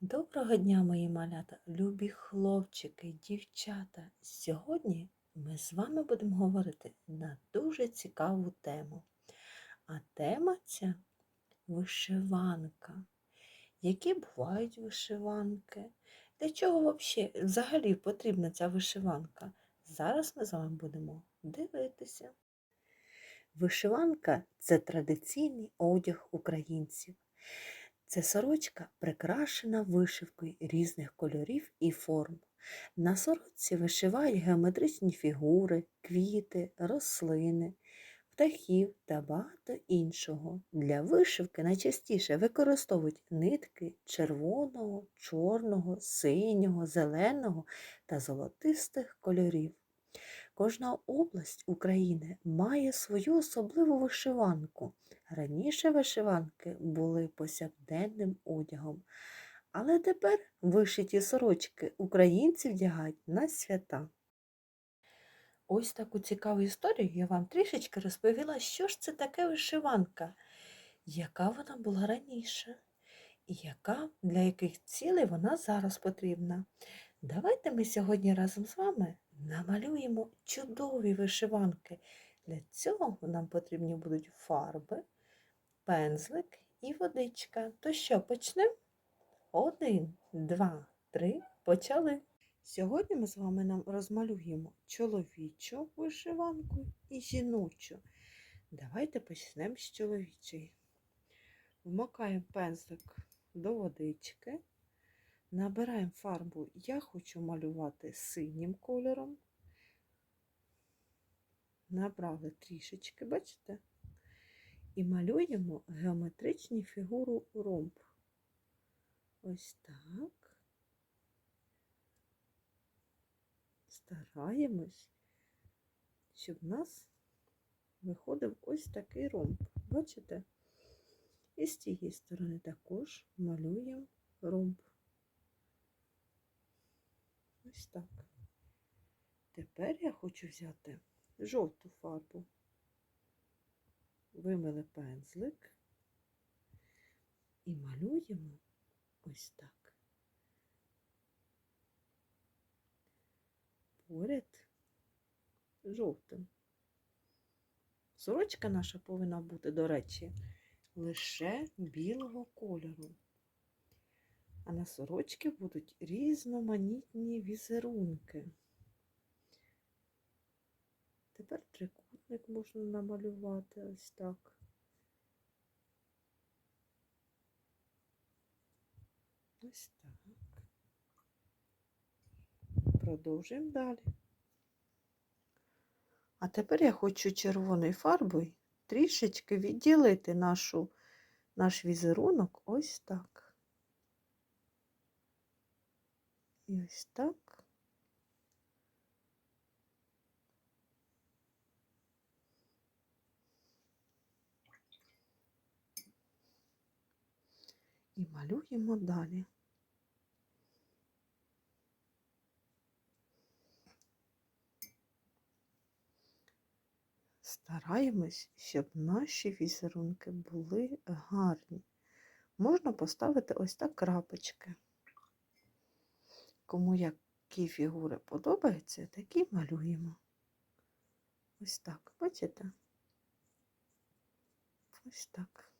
Доброго дня, мої малята, любі хлопчики, дівчата. Сьогодні ми з вами будемо говорити на дуже цікаву тему. А тема ця вишиванка. Які бувають вишиванки? Для чого взагалі потрібна ця вишиванка? Зараз ми з вами будемо дивитися. Вишиванка це традиційний одяг українців. Це сорочка прикрашена вишивкою різних кольорів і форм. На сорочці вишивають геометричні фігури, квіти, рослини, птахів та багато іншого. Для вишивки найчастіше використовують нитки червоного, чорного, синього, зеленого та золотистих кольорів. Кожна область України має свою особливу вишиванку. Раніше вишиванки були повсякденним одягом, але тепер вишиті сорочки українці вдягають на свята. Ось таку цікаву історію я вам трішечки розповіла, що ж це таке вишиванка, яка вона була раніше, і яка для яких цілей вона зараз потрібна. Давайте ми сьогодні разом з вами намалюємо чудові вишиванки. Для цього нам потрібні будуть фарби, пензлик і водичка. То що, почнемо? Один, два, три, почали. Сьогодні ми з вами нам розмалюємо чоловічу вишиванку і жіночу. Давайте почнемо з чоловічої. Вмикаємо пензлик до водички. Набираємо фарбу, я хочу малювати синім кольором. Набрали трішечки, бачите? І малюємо геометричну фігуру ромб. Ось так. Стараємось, щоб в нас виходив ось такий ромб. Бачите? І з цієї сторони також малюємо ромб. Ось так. Тепер я хочу взяти жовту фарбу. Вимили пензлик і малюємо ось так. Поряд жовтим. Сорочка наша повинна бути, до речі, лише білого кольору. А на сорочки будуть різноманітні візерунки. Тепер трикутник можна намалювати ось так. Ось так. Продовжуємо далі. А тепер я хочу червоною фарбою трішечки відділити нашу, наш візерунок ось так. І ось так. І малюємо далі. Стараємось, щоб наші візерунки були гарні. Можна поставити ось так крапочки. Кому які фігури подобаються, такі малюємо. Ось так, бачите? Ось так.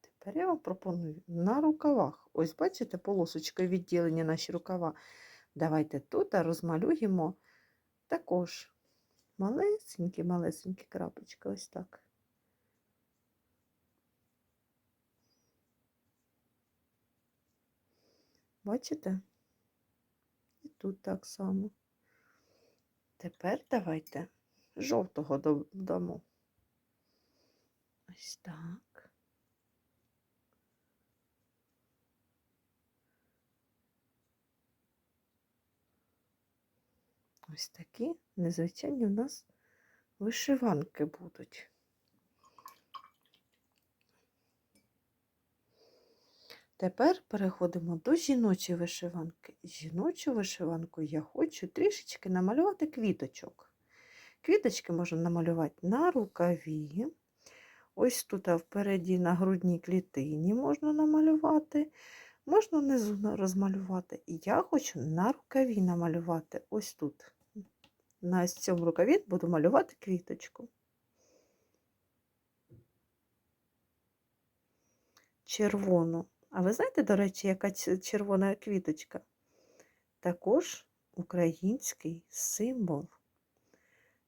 Тепер я вам пропоную на рукавах. Ось, бачите, полосочкою відділені наші рукава. Давайте тут розмалюємо також малесенькі-малесенькі крапочки. Ось так. Бачите? І тут так само. Тепер давайте жовтого додамо. Ось так. Ось такі незвичайні у нас вишиванки будуть. Тепер переходимо до жіночої вишиванки. Жіночу вишиванку я хочу трішечки намалювати квіточок. Квіточки можна намалювати на рукаві, Ось тут впереді на грудній клітині можна намалювати, можна внизу розмалювати. І я хочу на рукаві намалювати. Ось тут. На цьому рукаві буду малювати квіточку. Червону. А ви знаєте, до речі, яка червона квіточка? Також український символ.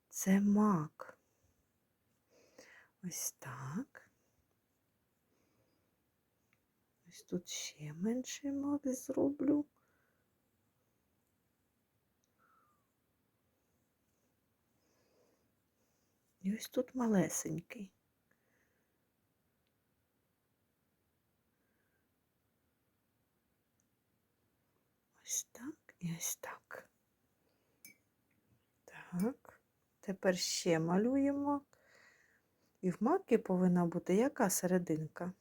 Це мак. Ось так. Ось тут ще менший мак зроблю. І ось тут малесенький. Ось так і ось так. Так. Тепер ще малюємо. І в маки повинна бути яка серединка?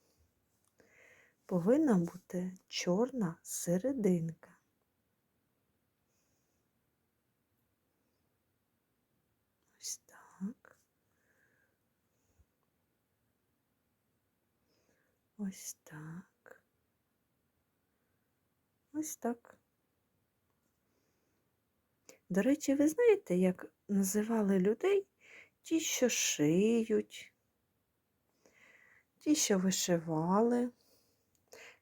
Повинна бути чорна серединка. Ось так. Ось так. Ось так. До речі, ви знаєте, як називали людей ті, що шиють, ті, що вишивали.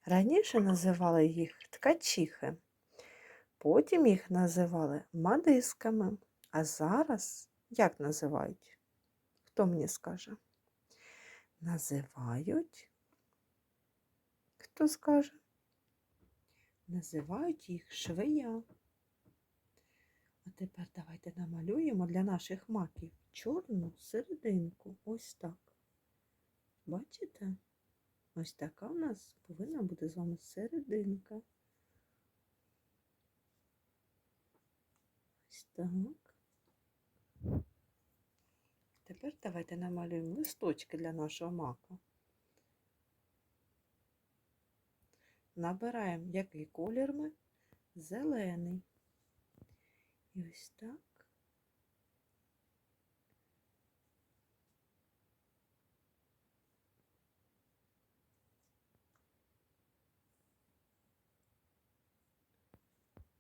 Раніше називали їх ткачихи, потім їх називали мадисками. А зараз як називають? Хто мені скаже? Називають. Хто скаже? Називають їх швея. А тепер давайте намалюємо для наших маків чорну серединку. Ось так. Бачите? Ось така у нас повинна бути з вами серединка. Ось так. Тепер давайте намалюємо листочки для нашого мака. Набираємо який колір ми? Зелений. І ось так.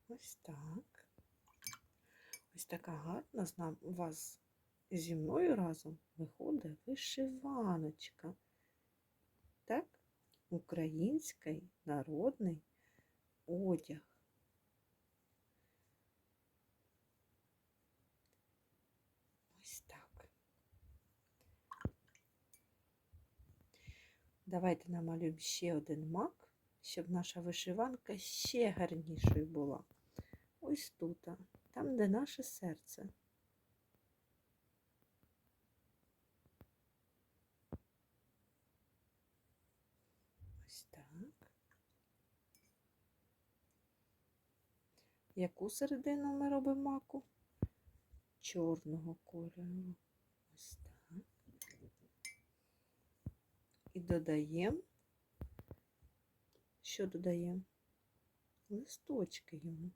Ось так. Ось така гарна з у вас зі мною разом виходить вишиваночка. Так? Український народний одяг. Ось так. Давайте намалюємо ще один мак, щоб наша вишиванка ще гарнішою була. Ось тут, там, де наше серце. Ось так. Яку середину ми робимо маку? Чорного кольору. Ось так. І додаємо. Що додаємо? Листочки йому.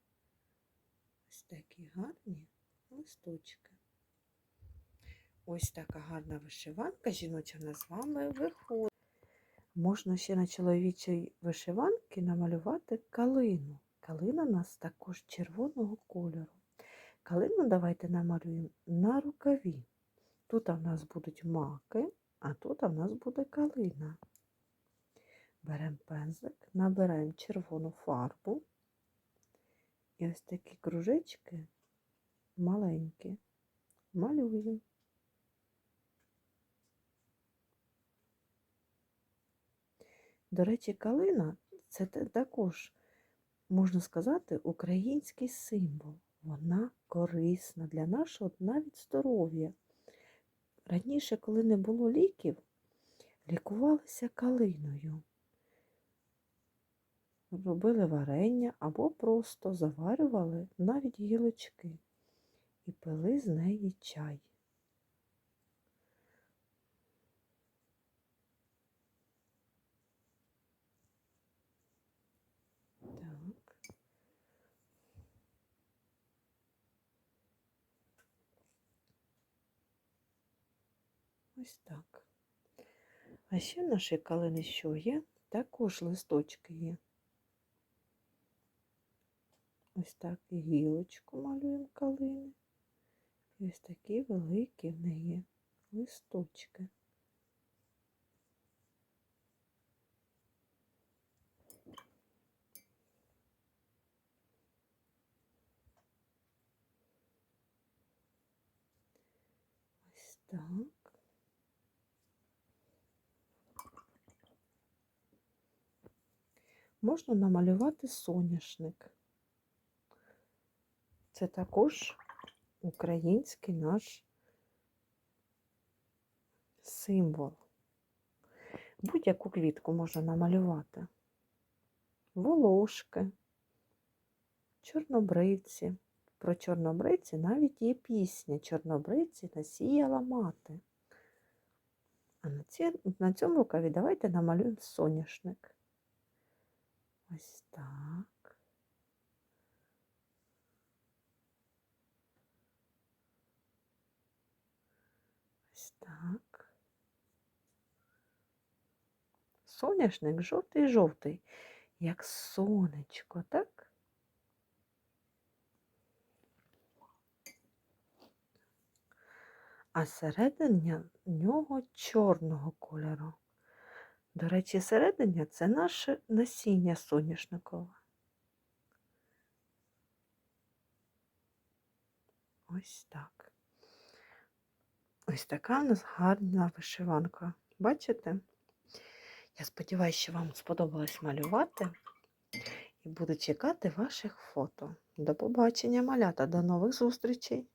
Ось такі гарні листочки. Ось така гарна вишиванка жіноча в нас з вами виходить. Можна ще на чоловічій вишиванці намалювати калину. Калина у нас також червоного кольору. Калину давайте намалюємо на рукаві. Тут у нас будуть маки, а тут у нас буде калина. Беремо пензлик, набираємо червону фарбу. І ось такі кружечки маленькі малюємо. До речі, калина це також, можна сказати, український символ. Вона корисна для нашого навіть здоров'я. Раніше, коли не було ліків, лікувалися калиною. Робили варення або просто заварювали навіть гілочки і пили з неї чай. Так. Ось так. А ще в нашій калини що є? Також листочки є. Ось так гілочку малюємо калини. І ось такі великі в неї листочки. Ось так. Можна намалювати соняшник. Це також український наш символ. Будь-яку квітку можна намалювати. Волошки, чорнобривці. Про чорнобривці навіть є пісня Чорнобривці насіяла мати. А на, цьому рукаві давайте намалюємо соняшник. Ось так. Ось так. Соняшник жовтий-жовтий, як сонечко, так? А серединя нього чорного кольору. До речі, серединя це наше насіння соняшникове. Ось так. Ось така у нас гарна вишиванка. Бачите? Я сподіваюся, що вам сподобалось малювати і буду чекати ваших фото. До побачення, малята, до нових зустрічей!